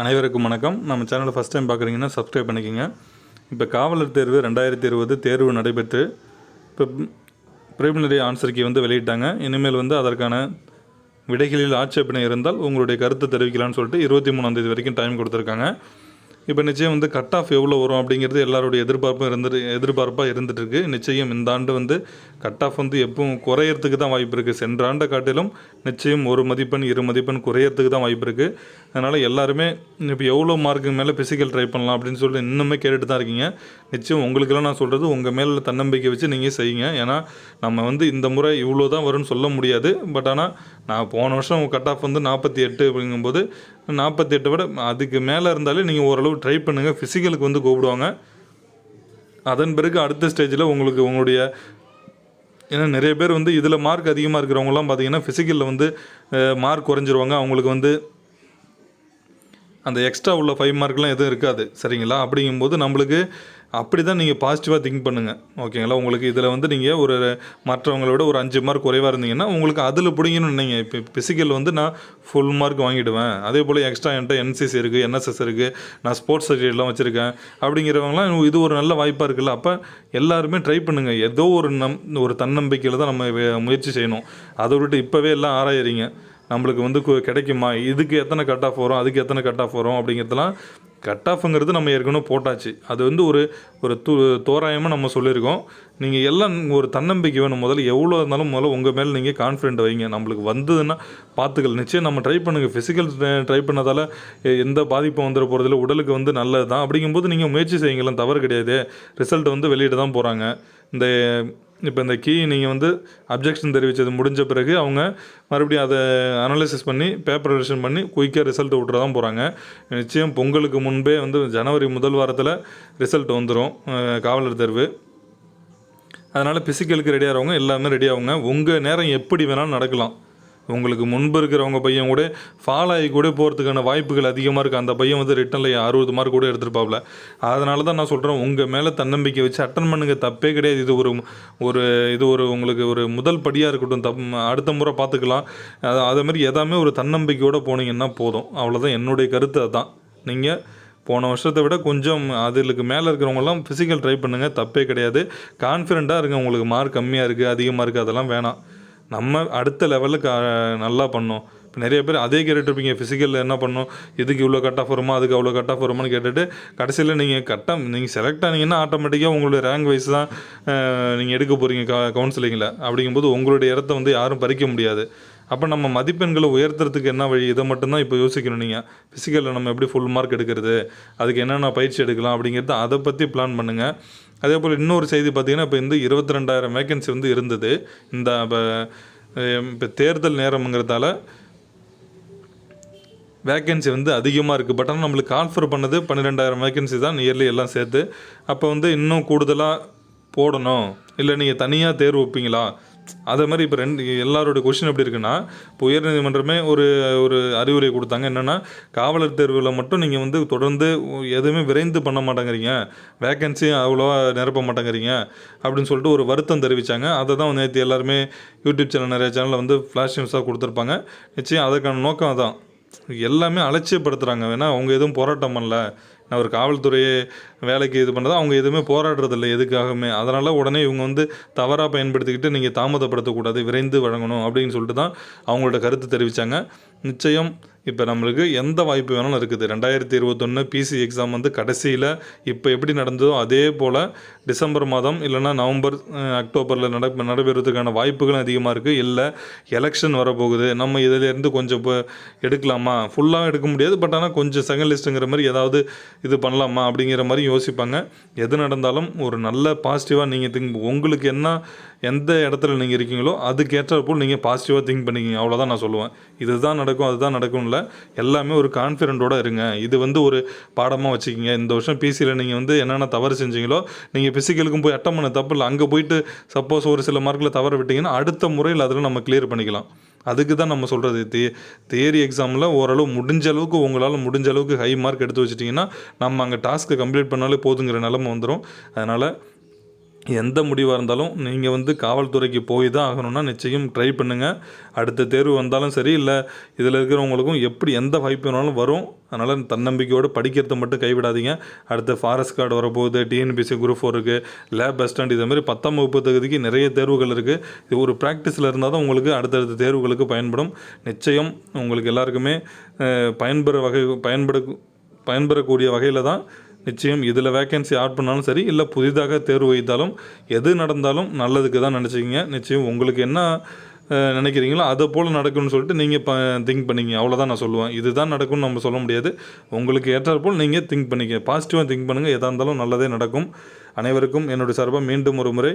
அனைவருக்கும் வணக்கம். நம்ம சேனலை ஃபஸ்ட் டைம் பார்க்குறீங்கன்னா சப்ஸ்கிரைப் பண்ணிக்கோங்க. இப்போ காவலர் தேர்வு ரெண்டாயிரத்தி இருபது தேர்வு நடைபெற்று இப்போ ப்ரிலிமினரி ஆன்சர் கீ வந்து வெளியிட்டாங்க. இனிமேல் வந்து அதற்கான விடைகளில் ஆட்சேபனை இருந்தால் உங்களுடைய கருத்தை தெரிவிக்கலாம்னு சொல்லிட்டு இருபத்தி மூணாந்தேதி வரைக்கும் டைம் கொடுத்துருக்காங்க. இப்போ நிச்சயம் வந்து கட் ஆஃப் எவ்வளோ வரும் அப்படிங்கிறது எல்லாருடைய எதிர்பார்ப்பும் இருந்து எதிர்பார்ப்பாக இருந்துட்டு இருக்கு. நிச்சயம் இந்த ஆண்டு வந்து கட் ஆஃப் வந்து எப்பவும் குறையறதுக்கு தான் வாய்ப்பு இருக்குது சென்ற ஆண்டை காட்டிலும் நிச்சயம் ஒரு மதிப்பெண் இரு மதிப்பெண் குறையறதுக்கு தான் வாய்ப்பு இருக்குது அதனால் எல்லாருமே இப்போ எவ்வளோ மார்க்கு மேலே ஃபிசிக்கல் ட்ரை பண்ணலாம் அப்படின்னு சொல்லி இன்னுமே கேட்டுட்டு தான் இருக்கீங்க. நிச்சயம் உங்களுக்கெல்லாம் நான் சொல்கிறது உங்கள் மேலே தன்னம்பிக்கை வச்சு நீங்கள் செய்யுங்க. ஏன்னா நம்ம வந்து இந்த முறை இவ்வளோ தான் வரும்னு சொல்ல முடியாது. பட் ஆனால் நான் போன வருஷம் கட் ஆஃப் வந்து நாற்பத்தி எட்டு அப்படிங்கும்போது நாற்பத்தி எட்டை விட அதுக்கு மேலே இருந்தாலே நீங்கள் ஓரளவு ட்ரை பண்ணுங்கள் ஃபிசிக்கலுக்கு வந்து கூப்பிடுவாங்க. அதன் பிறகு அடுத்த ஸ்டேஜில் உங்களுக்கு உங்களுடைய ஏன்னா நிறைய பேர் வந்து இதில் மார்க் அதிகமாக இருக்கிறவங்கலாம் பார்த்தீங்கன்னா ஃபிசிக்கலில் வந்து மார்க் குறைஞ்சிருவாங்க. அவங்களுக்கு வந்து அந்த எக்ஸ்ட்ரா உள்ள ஃபைவ் மார்க்லாம் எதுவும் இருக்காது சரிங்களா? அப்படிங்கும்போது நம்மளுக்கு அப்படி தான் நீங்கள் பாசிட்டிவாக திங்க் பண்ணுங்கள் ஓகேங்களா உங்களுக்கு இதில் வந்து நீங்கள் ஒரு மற்றவங்கள விட ஒரு அஞ்சு மார்க் குறைவாக இருந்தீங்கன்னா உங்களுக்கு அதில் பிடிங்கன்னு நீங்கள் இப்போ பிசிக்கல் வந்து நான் ஃபுல் மார்க் வாங்கிடுவேன். அதே போல் எக்ஸ்ட்ரா என்கிட்ட என்சிசி இருக்குது என்எஸ்எஸ் இருக்குது நான் ஸ்போர்ட்ஸ் சர்டிஃபிகேட்லாம் வச்சுருக்கேன். அப்படிங்கிறவங்களாம் இது ஒரு நல்ல வாய்ப்பாக இருக்குல்ல? அப்போ எல்லாருமே ட்ரை பண்ணுங்கள் ஏதோ ஒரு நம் ஒரு தன்னம்பிக்கையில் தான் நம்ம முயற்சி செய்யணும். அதை விட்டு இப்போவே எல்லாம் ஆராயிறீங்க. நம்மளுக்கு வந்து கு- கிடைக்குமா? இதுக்கு எத்தனை கட் ஆஃப் வரும்? அதுக்கு எத்தனை கட் ஆஃப் வரும்? அப்படிங்கிறதுலாம் கட் ஆஃப்ங்கிறது நம்ம ஏற்கனவே போட்டாச்சு. அது வந்து ஒரு ஒரு தூ தோராயமாக நம்ம சொல்லியிருக்கோம். நீங்கள் எல்லாம் ஒரு தன்னம்பிக்கை வேணும். முதல்ல எவ்வளோ இருந்தாலும் முதல்ல உங்கள் மேலே நீங்கள் கான்ஃபிடென்ட் வைங்க. நம்மளுக்கு வந்ததுன்னா பார்த்துக்கல. நிச்சயம் நம்ம ட்ரை பண்ணுங்கள் ஃபிசிக்கல் ட்ரை பண்ணதால் எந்த பாதிப்பும் வந்துட போகிறதில்ல உடலுக்கு வந்து நல்லது தான் அப்படிங்கும்போது நீங்கள் முயற்சி செய்யுங்களேன். தவறு கிடையாது. ரிசல்ட் வந்து வெளியிட தான் போகிறாங்க இந்த இப்போ இந்த கீ நீங்கள் வந்து அப்ஜெக்ஷன் தெரிவித்தது முடிஞ்ச பிறகு அவங்க மறுபடியும் அதை அனலைசிஸ் பண்ணி பேப்பர் ரிவிஷன் பண்ணி குயிக்காக ரிசல்ட் விட்ற தான் போகிறாங்க நிச்சயம் பொங்கலுக்கு முன்பே வந்து ஜனவரி முதல் வாரத்தில் ரிசல்ட் வந்துடும் காவலர் தேர்வு. அதனால் பிசிக்கலுக்கு ரெடியாகிறவங்க எல்லாமே ரெடி ஆகுங்க. உங்கள் நேரம் எப்படி வேணாலும் நடக்கலாம். உங்களுக்கு முன்பு இருக்கிறவங்க பையன் கூட ஃபால் ஆகி கூட போகிறதுக்கான வாய்ப்புகள் அதிகமாக இருக்குது அந்த பையன் வந்து ரிட்டனில் அறுபது மார்க் கூட எடுத்துருப்பாப்ல. அதனால தான் நான் சொல்கிறேன் உங்கள் மேலே தன்னம்பிக்கை வச்சு அட்டன் பண்ணுங்க. தப்பே கிடையாது. இது ஒரு ஒரு இது ஒரு உங்களுக்கு ஒரு முதல் படியாக இருக்கட்டும். தப் அடுத்த முறை பார்த்துக்கலாம். அது அதேமாதிரி எதாமே ஒரு தன்னம்பிக்கையோடு போனீங்கன்னா போதும். அவ்வளோதான் என்னுடைய கருத்து அதுதான் நீங்கள் போன வருஷத்தை விட கொஞ்சம் அதுக்கு மேலே இருக்கிறவங்கலாம் ஃபிசிக்கல் ட்ரை பண்ணுங்கள் தப்பே கிடையாது. கான்ஃபிடெண்ட்டாக இருங்க. உங்களுக்கு மார்க் கம்மியாக இருக்குது அதிகமாக இருக்குது அதெல்லாம் வேணாம். நம்ம அடுத்த லெவலில் நல்லா பண்ணோம். இப்போ நிறைய பேர் அதே கேட்டுட்ருப்பீங்க ஃபிசிக்கலில் என்ன பண்ணோம்? இதுக்கு இவ்வளோ கட் ஆஃப் வருமா? அதுக்கு அவ்வளோ கட் ஆஃப் வருமான்னு கேட்டுட்டு கடைசியில் நீங்கள் கட்டம் நீங்கள் செலக்ட் ஆனீங்கன்னா ஆட்டோமேட்டிக்காக உங்களுடைய ரேங்க் வைஸ் தான் நீங்கள் எடுக்க போகிறீங்க க கவுன்சிலிங்கில் அப்படிங்கும்போது உங்களுடைய இடத்த வந்து யாரும் பறிக்க முடியாது. அப்போ நம்ம மதிப்பெண்களை உயர்த்துறதுக்கு என்ன வழி? இதை மட்டும்தான் இப்போ யோசிக்கணும் நீங்கள் ஃபிசிக்கலில் நம்ம எப்படி ஃபுல் மார்க் எடுக்கிறது? அதுக்கு என்னென்ன பயிற்சி எடுக்கலாம் அப்படிங்கிறது அதை பற்றி பிளான் பண்ணுங்கள் அதே போல் இன்னொரு செய்தி பார்த்தீங்கன்னா இப்போ இந்த இருபத்தி ரெண்டாயிரம் வேகன்சி வந்து இருந்தது. இந்த இப்போ இப்போ தேர்தல் நேரம்ங்கிறதால வேகன்சி வந்து அதிகமாக இருக்குது பட் ஆனால் நம்மளுக்கு ஆஃபர் பண்ணது பன்னிரெண்டாயிரம் வேகன்சி தான் இயர்லி எல்லாம் சேர்த்து. அப்போ வந்து இன்னும் கூடுதலாக போடணும்? இல்லை நீங்கள் தனியாக தேர்வு வைப்பீங்களா? அதே மாதிரி இப்போ ரெண்டு எல்லாரோட கொஷின் எப்படி இருக்குன்னா இப்போ உயர்நீதிமன்றமே ஒரு ஒரு அறிவுரை கொடுத்தாங்க. என்னென்னா காவலர் தேர்வில் மட்டும் நீங்கள் வந்து தொடர்ந்து எதுவுமே விரைந்து பண்ண மாட்டேங்கிறீங்க. வேகன்சி அவ்வளோவா நிரப்ப மாட்டேங்கிறீங்க. அப்படின்னு சொல்லிட்டு ஒரு வருத்தம் தெரிவித்தாங்க அதை தான் நேற்று எல்லாருமே யூடியூப் சேனல் நிறைய சேனலில் வந்து ஃப்ளாஷ் நியூஸாக கொடுத்துருப்பாங்க. நிச்சயம் அதற்கான நோக்கம் அதான். எல்லாமே அலட்சியப்படுத்துகிறாங்க வேணா அவங்க எதுவும் போராட்டம் பண்ணல. நான் ஒரு காவல்துறையை வேலைக்கு இது பண்ணுறது அவங்க எதுவுமே போராடுறதில்ல எதுக்காகவுமே. அதனால் உடனே இவங்க வந்து தவறாக பயன்படுத்திக்கிட்டு நீங்கள் தாமதப்படுத்தக்கூடாது விரைந்து வழங்கணும் அப்படின்னு சொல்லிட்டு தான் அவங்களோட கருத்து தெரிவித்தாங்க நிச்சயம் இப்போ நம்மளுக்கு எந்த வாய்ப்பு வேணாலும் இருக்குது. ரெண்டாயிரத்தி இருபத்தொன்று பிசி எக்ஸாம் வந்து கடைசியில் இப்போ எப்படி நடந்ததோ அதே போல் டிசம்பர் மாதம் இல்லைன்னா நவம்பர் அக்டோபரில் நட நடைபெறுவதற்கான வாய்ப்புகளும் அதிகமாக இருக்குது இல்லை எலெக்ஷன் வரப்போகுது. நம்ம இதிலேருந்து கொஞ்சம் இப்போ எடுக்கலாமா? ஃபுல்லாக எடுக்க முடியாது. பட் ஆனால் கொஞ்சம் செகண்ட் லிஸ்ட்டுங்கிற மாதிரி ஏதாவது இது பண்ணலாமா அப்படிங்கிற மாதிரி யோசிப்பாங்க. எது நடந்தாலும் ஒரு நல்ல பாசிட்டிவாக நீங்கள் திங்க் உங்களுக்கு என்ன எந்த இடத்துல நீங்கள் இருக்கீங்களோ அதுக்கேற்றப்போல் நீங்கள் பாசிட்டிவாக திங்க் பண்ணிக்கிங்க. அவ்வளோதான் நான் சொல்லுவேன். இதுதான் நடக்கும் அதுதான் நடக்கும்ல எல்லாமே ஒரு கான்ஃபிடென்ட்டோட இருங்க. இது வந்து ஒரு பாடமாக வச்சுக்கிங்க. இந்த வருஷம் பிசியில் நீங்கள் வந்து என்னென்ன தவறு செஞ்சீங்களோ நீங்கள் பிசிக்கலுக்கும் போய் அட்டம் பண்ண தப்பு இல்லை. அங்கே போயிட்டு சப்போஸ் ஒரு சில மார்க்கில் தவற விட்டிங்கன்னா அடுத்த முறையில் அதில் நம்ம கிளியர் பண்ணிக்கலாம். அதுக்கு தான் நம்ம சொல்கிறது தே தியரி எக்ஸாமில் ஓரளவு முடிஞ்ச அளவுக்கு உங்களால் முடிஞ்ச அளவுக்கு ஹை மார்க் எடுத்து வச்சிட்டிங்கன்னா நம்ம அங்கே டாஸ்க்கை கம்ப்ளீட் பண்ணாலே போதுங்கிற நிலமை வந்துடும் அதனால் எந்த முடிவாக இருந்தாலும் நீங்கள் வந்து காவல்துறைக்கு போய் தான் ஆகணும்னா நிச்சயம் ட்ரை பண்ணுங்கள் அடுத்த தேர்வு வந்தாலும் சரி இல்லை இதில் இருக்கிறவங்களுக்கும் எப்படி எந்த வாய்ப்பு வேணாலும் வரும். அதனால் தன்னம்பிக்கையோடு படிக்கிறத மட்டும் கைவிடாதீங்க. அடுத்த ஃபாரஸ்ட் கார்டு வரப்போகுது டிஎன்பிசி குரூப் ஃபோர் இருக்குது லேப் பஸ் ஸ்டாண்ட் இதே மாதிரி பத்தாம் வகுப்பு தகுதிக்கு நிறைய தேர்வுகள் இருக்குது இது ஒரு ப்ராக்டிஸில் இருந்தால் தான் உங்களுக்கு அடுத்தடுத்த தேர்வுகளுக்கு பயன்படும். நிச்சயம் உங்களுக்கு எல்லாருக்குமே பயன்பெற வகை பயன்பட பயன்பெறக்கூடிய வகையில் தான் நிச்சயம் இதில் வேகன்சி ஆட் பண்ணாலும் சரி இல்லை புதிதாக தேர்வு வைத்தாலும் எது நடந்தாலும் நல்லதுக்கு தான் நினச்சிக்கிங்க. நிச்சயம் உங்களுக்கு என்ன நினைக்கிறீங்களோ அதை போல் நடக்கும்னு சொல்லிட்டு நீங்கள் ப திங்க் பண்ணிங்க. அவ்வளோதான் நான் சொல்லுவேன். இதுதான் நடக்கும்னு நம்ம சொல்ல முடியாது. உங்களுக்கு ஏற்றாற் போல் நீங்கள் திங்க் பண்ணிக்க பாசிட்டிவாக திங்க் பண்ணுங்கள் எதாக இருந்தாலும் நல்லதே நடக்கும். அனைவருக்கும் என்னுடைய சார்பாக மீண்டும் ஒரு முறை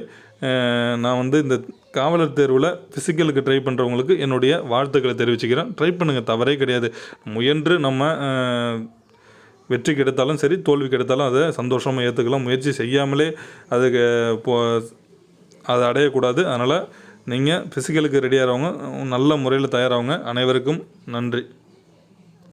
நான் வந்து இந்த காவலர் தேர்வில் ஃபிசிக்கலுக்கு ட்ரை பண்ணுறவங்களுக்கு என்னுடைய வாழ்த்துக்களை தெரிவிச்சுக்கிறேன். ட்ரை பண்ணுங்கள் தவறே கிடையாது. முயன்று நம்ம வெற்றி கிடைத்தாலும் சரி தோல்வி கிடைத்தாலும் அதை சந்தோஷமாக ஏற்றுக்கலாம் முயற்சி செய்யாமலே அதுக்கு போ அதை அடையக்கூடாது. அதனால் நீங்கள் ஃபிசிக்கலுக்கு ரெடியாகிறவங்க நல்ல முறையில் தயாராகவங்க அனைவருக்கும் நன்றி.